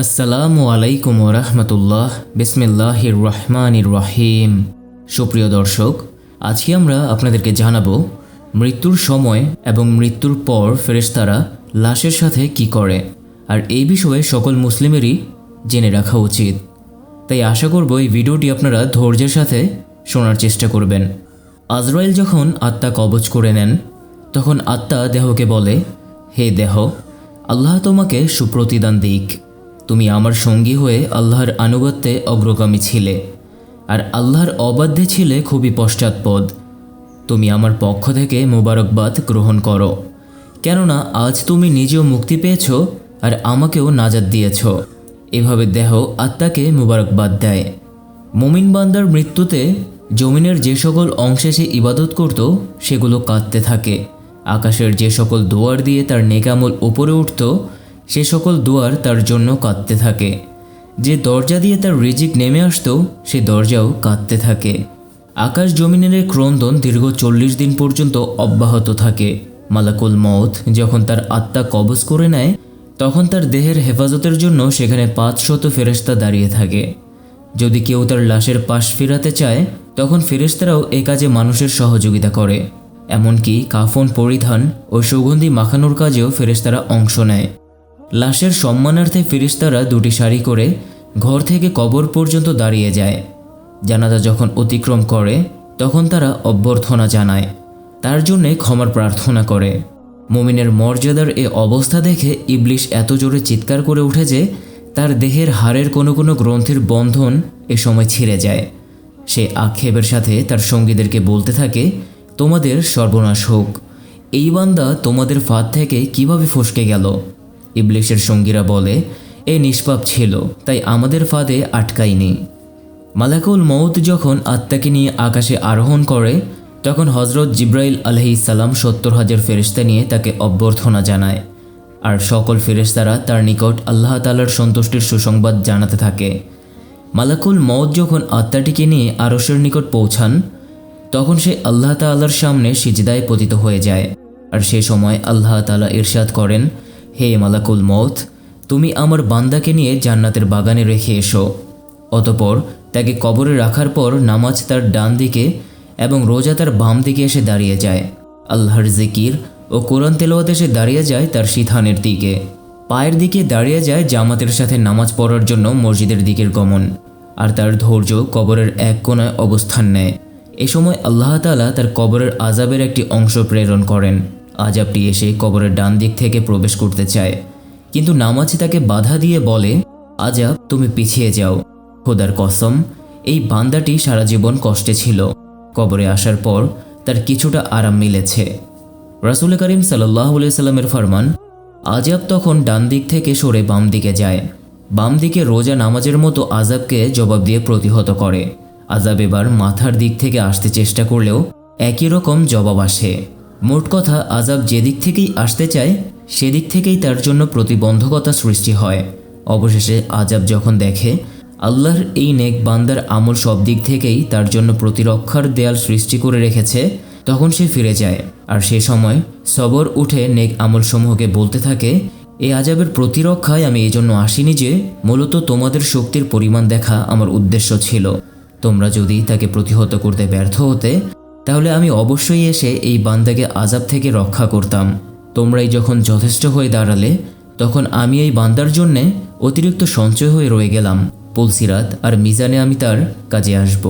আসসালামু আলাইকুম রহমতুল্লাহ। বিসমিল্লাহির রহমানির রহিম সুপ্রিয় দর্শক, আজকে আমরা আপনাদেরকে জানাব মৃত্যুর সময় এবং মৃত্যুর পর ফেরেশতারা লাশের সাথে কি করে। আর এই বিষয়ে সকল মুসলিমেরই জেনে রাখা উচিত। তাই আশা করব এই ভিডিওটি আপনারা ধৈর্যের সাথে শোনার চেষ্টা করবেন। আজরাইল যখন আত্মা কবজ করে নেন, তখন আত্মা দেহকে বলে, হে দেহ, আল্লাহ তোমাকে সুপ্রতিদান দিক। তুমি আমার সঙ্গী হয়ে আল্লাহর আনুগত্যে অগ্রগামী ছিলে, আর আল্লাহর অবাধ্যে ছিলে খুবই পশ্চাৎপদ। তুমি আমার পক্ষ থেকে মোবারকবাদ গ্রহণ করো, কেননা আজ তুমি নিজেও মুক্তি পেয়েছ আর আমাকেও নাজাদ দিয়েছ। এভাবে দেহ আত্মাকে মোবারকবাদ দেয়। মোমিন বান্দার মৃত্যুতে জমিনের যে সকল অংশে সে ইবাদত করত, সেগুলো কাঁদতে থাকে। আকাশের যে সকল দুয়ার দিয়ে তার নেকামল উপরে উঠত সে সকল দুয়ার তার জন্য কাঁদতে থাকে। যে দরজা দিয়ে তার রিজিক নেমে আসতো, সে দরজাও কাঁদতে থাকে। আকাশ জমিনের ক্রন্দন দীর্ঘ চল্লিশ দিন পর্যন্ত অব্যাহত থাকে। মালাকুল মৌত যখন তার আত্মা কবজ করে নেয়, তখন তার দেহের হেফাজতের জন্য সেখানে পাঁচ শত ফেরেস্তা দাঁড়িয়ে থাকে। যদি কেউ তার লাশের পাশ ফেরাতে চায়, তখন ফেরেস্তারাও এ কাজে মানুষের সহযোগিতা করে। এমনকি কাফন পরিধান ও সুগন্ধি মাখানোর কাজেও ফেরেস্তারা অংশ নেয়। লাশের সম্মানার্থে ফিরিস্তারা দুটি শাড়ি করে ঘর থেকে কবর পর্যন্ত দাঁড়িয়ে যায়। জানাজা যখন অতিক্রম করে, তখন তারা অভ্যর্থনা জানায়। তার জন্যে ক্ষমার প্রার্থনা করে। মুমিনের মর্যাদার এ অবস্থা দেখে ইবলিশ এত জোরে চিৎকার করে উঠে যে, তার দেহের হাড়ের কোনো কোনো গ্রন্থির বন্ধন এ সময় ছিঁড়ে যায়। সে আক্ষেপের সাথে তার সঙ্গীদেরকে বলতে থাকে, তোমাদের সর্বনাশ হোক। এই বান্দা তোমাদের ফাঁদ থেকে কীভাবে ফসকে গেল? ইবলিশের সঙ্গীরা বলে, এ নিষ্পাপ ছিল, তাই আমাদের ফাঁদে আটকায়নি। মালাকুল মৌত যখন আত্মাকে নিয়ে আকাশে আরোহণ করে, তখন হজরত জিব্রাইল আলহিসাল্লাম সত্তর হাজার ফেরিস্তা নিয়ে তাকে অভ্যর্থনা জানায়। আর সকল ফেরেশতারা তার নিকট আল্লাহ তালার সন্তুষ্টির সুসংবাদ জানাতে থাকে। মালাকুল মৌত যখন আত্মাটিকে নিয়ে আরসের নিকট পৌঁছান, তখন সে আল্লাহ তাল্লার সামনে সিজদায় পতিত হয়ে যায়। আর সে সময় আল্লাহ তালা ইরশাদ করেন হে মালাকুল মৌত তুমি আমার বান্দাকে নিয়ে জান্নাতের বাগানে রেখে এসো। অতপর তাকে কবরে রাখার পর নামাজ তার ডান দিকে এবং রোজা তার বাম দিকে এসে দাঁড়িয়ে যায়। আল্লাহর জিকির ও কোরআন তেলাওয়াত এসে দাঁড়িয়ে যায় তার সিথানের দিকে। পায়ের দিকে দাঁড়িয়ে যায় জামাতের সাথে নামাজ পড়ার জন্য মসজিদের দিকের গমন, আর তার ধৈর্য কবরের এক কোনায় অবস্থান নেয়। এ সময় আল্লাহ তালা তার কবরের আজাবের একটি অংশ প্রেরণ করেন। আজাবটি এসে কবরের ডান দিক থেকে প্রবেশ করতে চায়। কিন্তু নামাজি তাকে বাধা দিয়ে বলে আজাব তুমি পিছিয়ে যাও। খোদার কসম, এই বান্দাটি সারা জীবন কষ্টে ছিল। কবরে আসার পর তার কিছুটা আরাম মিলেছে। রাসুল করিম সাল্লাহ সাল্লামের ফরমান আজাব তখন ডান দিক থেকে সরে বাম দিকে যায়। বাম দিকে রোজা নামাজের মতো আজাবকে জবাব দিয়ে প্রতিহত করে। আজাব এবার মাথার দিক থেকে আসতে চেষ্টা করলেও একই রকম জবাব আসে। মোট কথা আজাব যেদিক থেকেই আসতে চায়, সেদিক থেকেই তার জন্য প্রতিবন্ধকতা সৃষ্টি হয়। অবশেষে আজাব যখন দেখে, আল্লাহর এই নেক বান্দার আমল সব দিক থেকেই তার জন্য প্রতিরক্ষার দেয়াল সৃষ্টি করে রেখেছে, তখন সে ফিরে যায়। আর সে সময় সবর উঠে নেক আমলসমূহকে বলতে থাকে এই আজাবের প্রতিরক্ষায় আমি এই জন্য আসিনি যে মূলত তোমাদের শক্তির পরিমাণ দেখা আমার উদ্দেশ্য ছিল। তোমরা যদি তাকে প্রতিহত করতে ব্যর্থ হতে তাহলে আমি অবশ্যই এসে এই বান্দাকে আজাব থেকে রক্ষা করতাম। তোমরাই যখন যথেষ্ট হয়ে দাঁড়ালে, তখন আমি এই বান্দার জন্যে অতিরিক্ত সঞ্চয় হয়ে রয়ে গেলাম। পুলসিরাত আর মিজানে আমি তার কাজে আসব।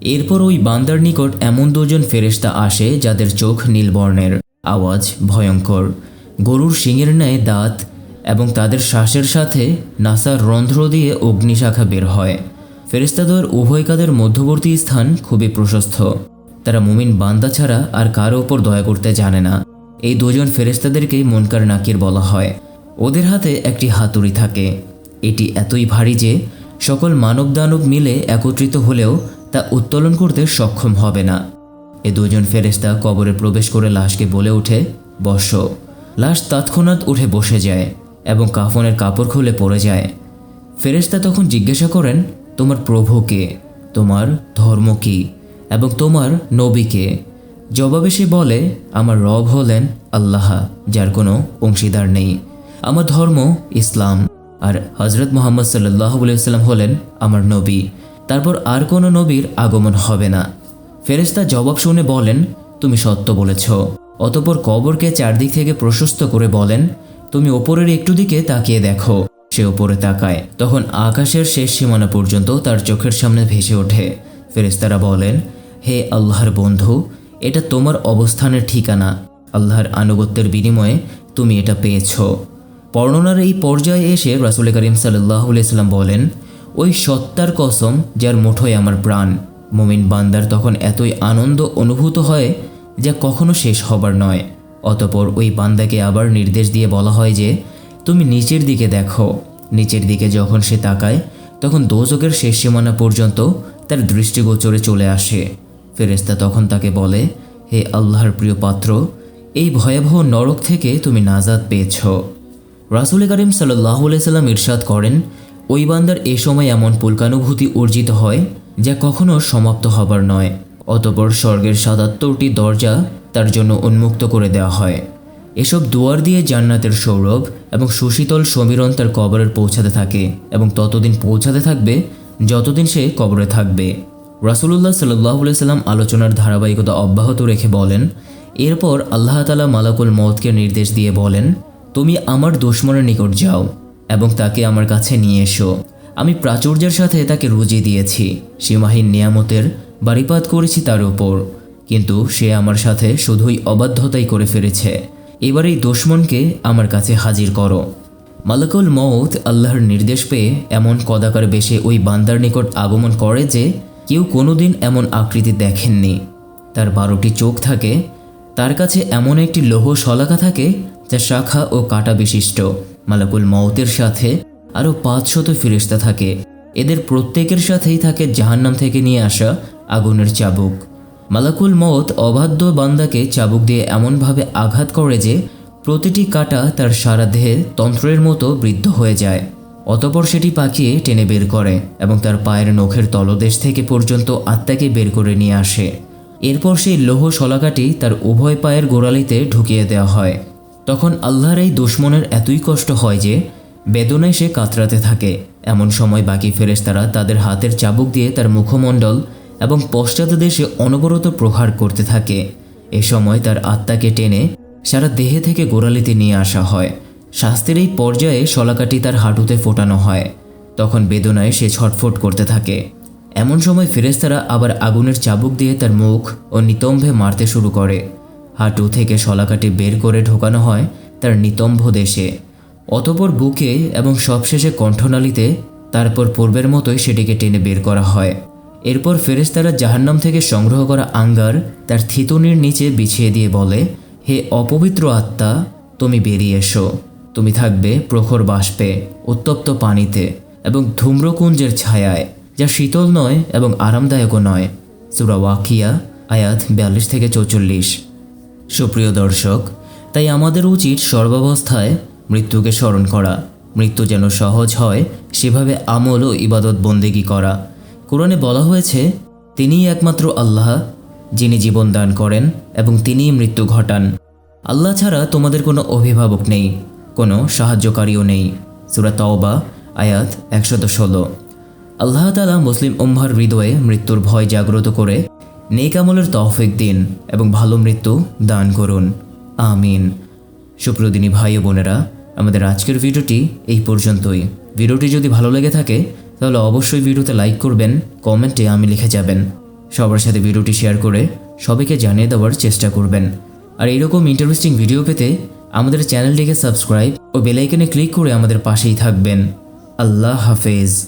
এরপর ওই বান্দার নিকট এমন দুজন ফেরেস্তা আসে, যাদের চোখ নীলবর্ণের। আওয়াজ ভয়ঙ্কর। গরুর শিঙের ন্যায় দাঁত এবং তাদের শ্বাসের সাথে নাসার রন্ধ্র দিয়ে অগ্নিশাখা বের হয়। ফেরেস্তাদের উভয় কাদের মধ্যবর্তী স্থান খুবই প্রশস্ত। তারা মুমিন বান্দা ছাড়া আর কারও ওপর দয়া করতে জানে না। এই দুজন ফেরেস্তাদেরকেই মনকার নাকির বলা হয়। ওদের হাতে একটি হাতুড়ি থাকে। এটি এতই ভারী যে সকল মানব দানব মিলে একত্রিত হলেও তা উত্তোলন করতে সক্ষম হবে না। এ দুজন ফেরেস্তা কবরে প্রবেশ করে লাশকে বলে ওঠে, বস। লাশ তৎক্ষণাৎ উঠে বসে যায় এবং কাফনের কাপড় খুলে পড়ে যায়। ফেরেস্তা তখন জিজ্ঞাসা করেন, তোমার প্রভু কে? তোমার ধর্ম কী? এবং তোমার নবীকে। জবাবে সে বলে, আমার রব হলেন আল্লাহ, যার কোনো অংশীদার নেই। আমার ধর্ম ইসলাম, আর হজরত মোহাম্মদ সাল্লাহ সাল্লাম হলেন আমার নবী। তারপর আর কোনো নবীর আগমন হবে না। ফেরেশতা জবাব শুনে বলেন, তুমি সত্য বলেছ। অতপর কবরকে চারদিক থেকে প্রশস্ত করে বলেন, তুমি ওপরের একটু দিকে তাকিয়ে দেখো। সে ওপরে তাকায়। তখন আকাশের শেষ সীমানা পর্যন্ত তার চোখের সামনে ভেসে ওঠে। ফেরেশতারা বলেন হে আল্লাহর বন্ধু, এটা তোমার অবস্থানের ঠিকানা। আল্লাহর আনুগত্যের বিনিময়ে তুমি এটা পেয়েছ। বর্ণনার এই পর্যায়ে এসে রাসুল করিম সাল্লাহ সাল্লাম বলেন, ওই সত্তার কসম যার মুঠোয় আমার প্রাণ। মুমিন বান্দার তখন এতই আনন্দ অনুভূত হয় যা কখনো শেষ হবার নয়। অতপর ওই বান্দাকে আবার নির্দেশ দিয়ে বলা হয় যে, তুমি নিচের দিকে দেখো। নিচের দিকে যখন সে তাকায়, তখন দোজকের শেষ সীমানা পর্যন্ত তার দৃষ্টিগোচরে চলে আসে। ফেরেস্তা তখন তাকে বলে, হে আল্লাহর প্রিয় পাত্র, এই ভয়াবহ নরক থেকে তুমি নাজাদ পেয়েছ। রাসুল করিম সাল্লাহ সাল্লাম ইরশাদ করেন, ওই বান্দার এ সময় এমন পুলকানুভূতি অর্জিত হয়, যা কখনো সমাপ্ত হবার নয়। অতপর স্বর্গের সাতাত্তরটি দরজা তার জন্য উন্মুক্ত করে দেওয়া হয়। এসব দুয়ার দিয়ে জান্নাতের সৌরভ এবং সুশীতল সমীরণ তার কবরে পৌঁছাতে থাকে এবং ততদিন পৌঁছাতে থাকবে, যতদিন সে কবরে থাকবে। রাসুলুল্লাহ সাল্লাম আলোচনার ধারাবাহিকতা অব্যাহত রেখে বলেন, এরপর আল্লাহ তালা মালাকুল মৌতকে নির্দেশ দিয়ে বলেন, তুমি আমার দুশ্মনের নিকট যাও এবং তাকে আমার কাছে নিয়ে এসো। আমি প্রাচুর্যের সাথে তাকে রুজি দিয়েছি। সীমাহীন নিয়ামতের বাড়িপাত করেছি তার উপর। কিন্তু সে আমার সাথে শুধুই অবাধ্যতাই করে ফেলেছে। এবার এই দুশ্মনকে আমার কাছে হাজির করো। মালাকুল মৌত আল্লাহর নির্দেশ পেয়ে এমন কদাকার বেশে ওই বান্দার নিকট আগমন করে যে কেউ কোনোদিন এমন আকৃতি দেখেননি। তার বারোটি চোখ থাকে, তার কাছে এমন একটি লৌহ শলাকা থাকে, যা শাখা ও কাটা বিশিষ্ট। মালাকুল মৌতের সাথে আরও পাঁচশত ফিরিস্তা থাকে। এদের প্রত্যেকের সাথেই থাকে জাহান্নাম থেকে নিয়ে আসা আগুনের চাবুক। মালাকুল মৌত অবাধ্য বান্দাকে চাবুক দিয়ে এমনভাবে আঘাত করে যে, প্রতিটি কাটা তার সারা দেহে তন্ত্রের মতো বৃদ্ধ হয়ে যায়। অতপর সেটি পাকিয়ে টেনে বের করে এবং তার পায়ের নখের তলদেশ থেকে পর্যন্ত আত্মাকে বের করে নিয়ে আসে। এরপর সেই লৌহ শলাকাটি তার উভয় পায়ের গোড়ালিতে ঢুকিয়ে দেওয়া হয়। তখন আল্লাহর এই দুশ্মনের এতই কষ্ট হয় যে, বেদনায় সে কাতরাতে থাকে। এমন সময় বাকি ফেরেশতারা তাদের হাতের চাবুক দিয়ে তার মুখমণ্ডল এবং পশ্চাৎ দেশে অনবরত প্রহার করতে থাকে। এ সময় তার আত্মাকে টেনে সারা দেহে থেকে গোড়ালিতে নিয়ে আসা হয়। শাস্তির এই পর্যায়ে শলাকাটি তার হাঁটুতে ফোটানো হয়। তখন বেদনায় সে ছটফট করতে থাকে। এমন সময় ফেরেস্তারা আবার আগুনের চাবুক দিয়ে তার মুখ ও নিতম্ভে মারতে শুরু করে। হাঁটু থেকে শলাকাটি বের করে ঢোকানো হয় তার নিতম্ভ দেশে। অতপর বুকে এবং সবশেষে কণ্ঠনালীতে, তারপর পূর্বের মতোই সেটিকে টেনে বের করা হয়। এরপর ফেরেস্তারা জাহান্নাম থেকে সংগ্রহ করা আঙ্গার তার থিতুনির নিচে বিছিয়ে দিয়ে বলে, হে অপবিত্র আত্মা, তুমি বেরিয়ে এসো। তুমি থাকবে প্রখর বাষ্পে, উত্তপ্ত পানিতে এবং ধূম্রকুঞ্জের ছায়ায়, যা শীতল নয় এবং আরামদায়কও নয়। সুরা ওয়াকিয়া, আয়াত বিয়াল্লিশ থেকে চৌচল্লিশ। সুপ্রিয় দর্শক, তাই আমাদের উচিত সর্বাবস্থায় মৃত্যুকে স্মরণ করা। মৃত্যু যেন সহজ হয়, সেভাবে আমল ও ইবাদত বন্দেগী করা। কোরআনে বলা হয়েছে, তিনিই একমাত্র আল্লাহ, যিনি জীবন দান করেন এবং তিনিই মৃত্যু ঘটান। আল্লাহ ছাড়া তোমাদের কোনো অভিভাবক নেই। কোনো সাহায্যকারীও নেই। সুরা তওবা, আয়াত একশত ষোলো। আল্লাহ তালা মুসলিম উম্মার হৃদয়ে মৃত্যুর ভয় জাগ্রত করে নেক আমলের তৌফিক দিন এবং ভালো মৃত্যু দান করুন। আমিন। সুপ্রদিনী ভাই ও বোনেরা, আমাদের আজকের ভিডিওটি এই পর্যন্তই। ভিডিওটি যদি ভালো লেগে থাকে, তাহলে অবশ্যই ভিডিওতে লাইক করবেন, কমেন্টে আমি লিখে যাবেন। সবার সাথে ভিডিওটি শেয়ার করে সবাইকে জানিয়ে দেওয়ার চেষ্টা করবেন। আর এরকম ইন্টারেস্টিং ভিডিও পেতে আমাদের চ্যানেলটিকে সাবস্ক্রাইব ও বেলাইকনে ক্লিক করে আমাদের পাশেই থাকবেন। আল্লাহ হাফেজ।